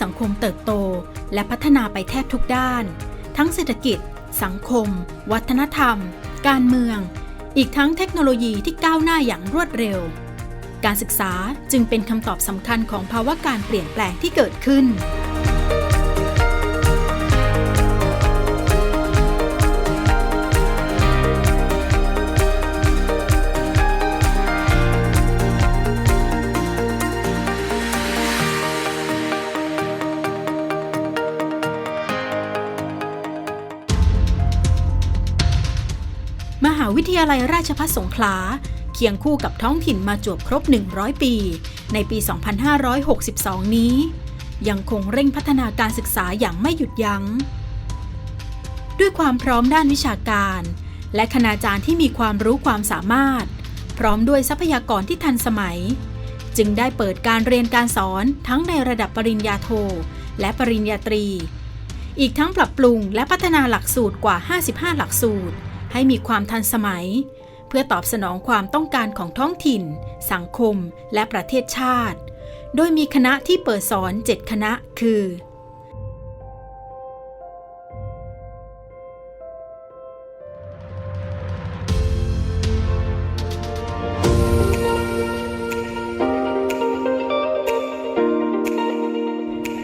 สังคมเติบโต และพัฒนาไปแทบทุกด้าน ทั้งเศรษฐกิจ สังคม วัฒนธรรม การเมือง อีกทั้งเทคโนโลยีที่ก้าวหน้าอย่างรวดเร็ว การศึกษาจึงเป็นคำตอบสำคัญของภาวะการเปลี่ยนแปลงที่เกิดขึ้น ทยาลัยราชภัฏสงขลา เคียงคู่กับท้องถิ่นมาจวบครบ 100 ปี ในปี 2562 นี้ ยังคงเร่งพัฒนาการศึกษาอย่างไม่หยุดยัง้ง ด้วยความพร้อมด้านวิชาการ และคณาจารย์ที่มีความรู้ความสามารถ พร้อมด้วยทรัพยากรที่ทันสมัย จึงได้เปิดการเรียนการสอนทั้งในระดับปริญญาโท และปริญญาตรี อีกทั้งปรับปรุงและพัฒนาหลักสูตรกว่า 55 หลักสูตร ให้มีความทันสมัย เพื่อตอบสนองความต้องการของท้องถิ่น สังคม และประเทศชาติ โดยมีคณะที่เปิดสอน 7 คณะคือ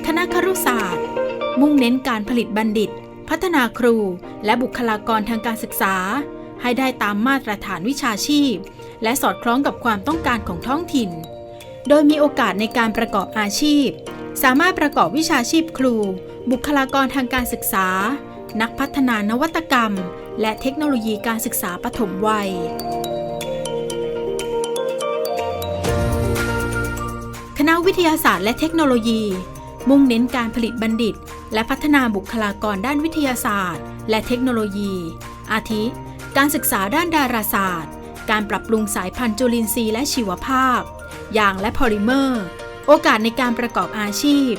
คณะครุศาสตร์ มุ่งเน้นการผลิตบัณฑิต พัฒนาครูและบุคลากรทางการศึกษา ให้ได้ตามมาตรฐานวิชาชีพ และสอดคล้องกับความต้องการของท้องถิ่น โดยมีโอกาสในการประกอบอาชีพ สามารถประกอบวิชาชีพครู บุคลากรทางการศึกษา นักพัฒนานวัตกรรม และเทคโนโลยีการศึกษาปฐมวัยคณะวิทยาศาสตร์และเทคโนโลยี มุ่งเน้นการผลิตบัณฑิต และพัฒนาบุคลากรด้านวิทยาศาสตร์ และเทคโนโลยี อาทิ การศึกษาด้านดาราศาสตร์ การปรับปรุงสายพันธุ์จุลินทรีย์และชีวภาพ ยางและพอลิเมอร์ โอกาสในการประกอบอาชีพ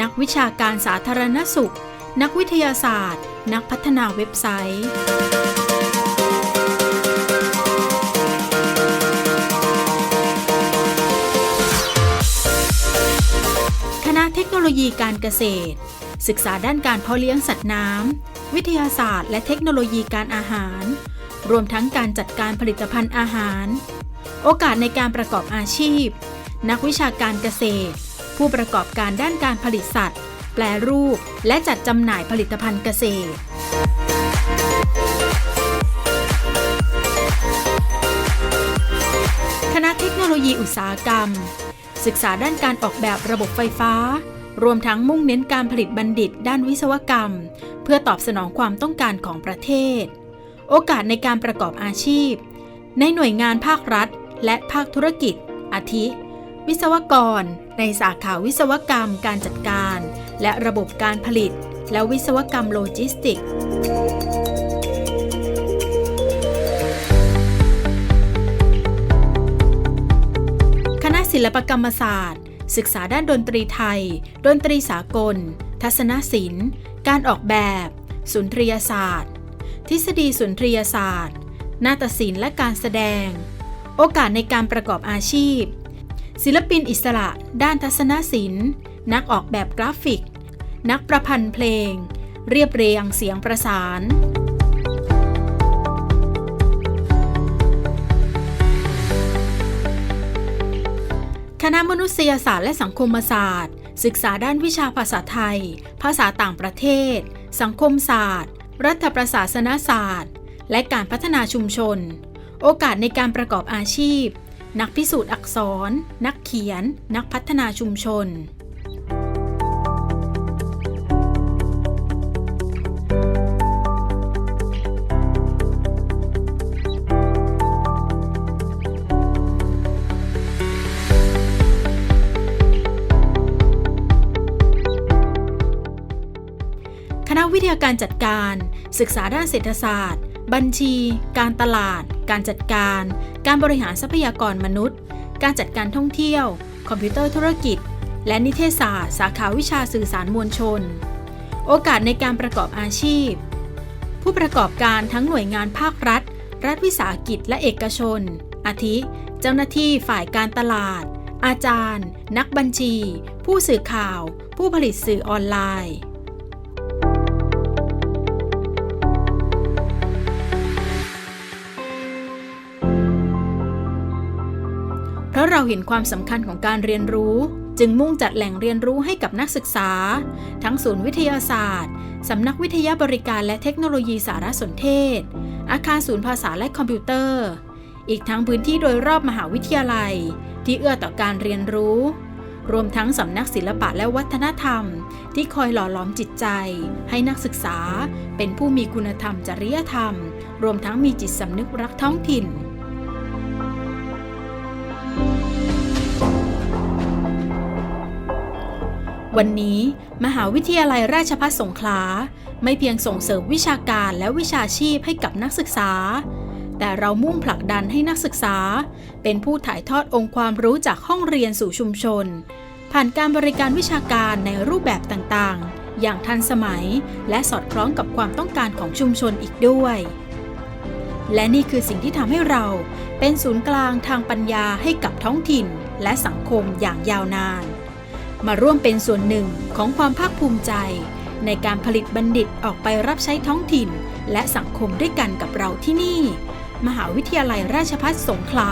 นักวิชาการสาธารณสุข นักวิทยาศาสตร์ นักพัฒนาเว็บไซต์ ยีการเกษตร ศึกษาด้านการเพาะเลี้ยงสัตว์น้ำ วิทยาศาสตร์ และเทคโนโลยีการอาหาร รวมทั้งการจัดการผลิตภัณฑ์อาหาร โอกาสในการประกอบอาชีพ นักวิชาการเกษตร ผู้ประกอบการด้านการผลิตสัตว์ แปลรูป และจัดจำหน่ายผลิตภัณฑ์เกษตรคณะเทคโนโลยีอุตสาหกรรม ศึกษาด้านการออกแบบระบบไฟฟ้า รวมทั้งมุ่งเน้นการผลิตบัณฑิตด้านวิศวกรรม เพื่อตอบสนองความต้องการของประเทศ โอกาสในการประกอบอาชีพ ในหน่วยงานภาครัฐ และภาคธุรกิจ อาทิ วิศวกร ในสาขาวิศวกรรมการจัดการ และระบบการผลิต และวิศวกรรมโลจิสติกส์คณะศิลปกรรมศาสตร์ ศึกษาด้านดนตรีไทย ดนตรีสากล ทัศนศิลป์ การออกแบบ สุนทรียศาสตร์ ทฤษฎีสุนทรียศาสตร์ นาฏศิลป์และการแสดง โอกาสในการประกอบอาชีพ ศิลปินอิสระ ด้านทัศนศิลป์ นักออกแบบกราฟิก นักประพันธ์เพลง เรียบเรียงเสียงประสาน ณะมนุษยศาสตร์และสังคมศาสตร์ ศึกษาด้านวิชาภาษาไทย ภาษาต่างประเทศ สังคมศาสตร์ รัฐประศาสนศาสตร์ และการพัฒนาชุมชน โอกาสในการประกอบอาชีพ นักพิสูจน์อักษร นักเขียน นักพัฒนาชุมชน ยาการจัดการ ศึกษาด้านเศรษฐศาสตร์ บัญชี การตลาด การจัดการ การบริหารทรัพยากรมนุษย์ การจัดการท่องเที่ยว คอมพิวเตอร์ธุรกิจ และนิเทศศาสตร์ สาขาวิชาสื่อสารมวลชน โอกาสในการประกอบอาชีพ ผู้ประกอบการทั้งหน่วยงานภาครัฐ รัฐวิสาหกิจและเอกชน อาทิ เจ้าหน้าที่ฝ่ายการตลาด อาจารย์ นักบัญชี ผู้สื่อข่าว ผู้ผลิตสื่อออนไลน์ เราเห็นความสำคัญของการเรียนรู้ จึงมุ่งจัดแหล่งเรียนรู้ให้กับนักศึกษา ทั้งศูนย์วิทยาศาสตร์ สำนักวิทยาบริการและเทคโนโลยีสารสนเทศ อาคารศูนย์ภาษาและคอมพิวเตอร์ อีกทั้งพื้นที่โดยรอบมหาวิทยาลัย ที่เอื้อต่อการเรียนรู้ รวมทั้งสำนักศิลปะและวัฒนธรรม ที่คอยหล่อหลอมจิตใจ ให้นักศึกษา เป็นผู้มีคุณธรรมจริยธรรม รวมทั้งมีจิตสำนึกรักท้องถิ่น วันนี้มหาวิทยาลัยราชภัฏสงขลา ไม่เพียงส่งเสริมวิชาการและวิชาชีพให้กับนักศึกษา แต่เรามุ่งผลักดันให้นักศึกษา เป็นผู้ถ่ายทอดองค์ความรู้จากห้องเรียนสู่ชุมชน ผ่านการบริการวิชาการในรูปแบบต่างๆ อย่างทันสมัยและสอดคล้องกับความต้องการของชุมชนอีกด้วย และนี่คือสิ่งที่ทำให้เราเป็นศูนย์กลางทางปัญญาให้กับท้องถิ่นและสังคมอย่างยาวนาน มาร่วมเป็นส่วนหนึ่งของความภาคภูมิใจ ในการผลิตบัณฑิตออกไปรับใช้ท้องถิ่น และสังคมด้วยกันกับเราที่นี่ มหาวิทยาลัยราชภัฏสงขลา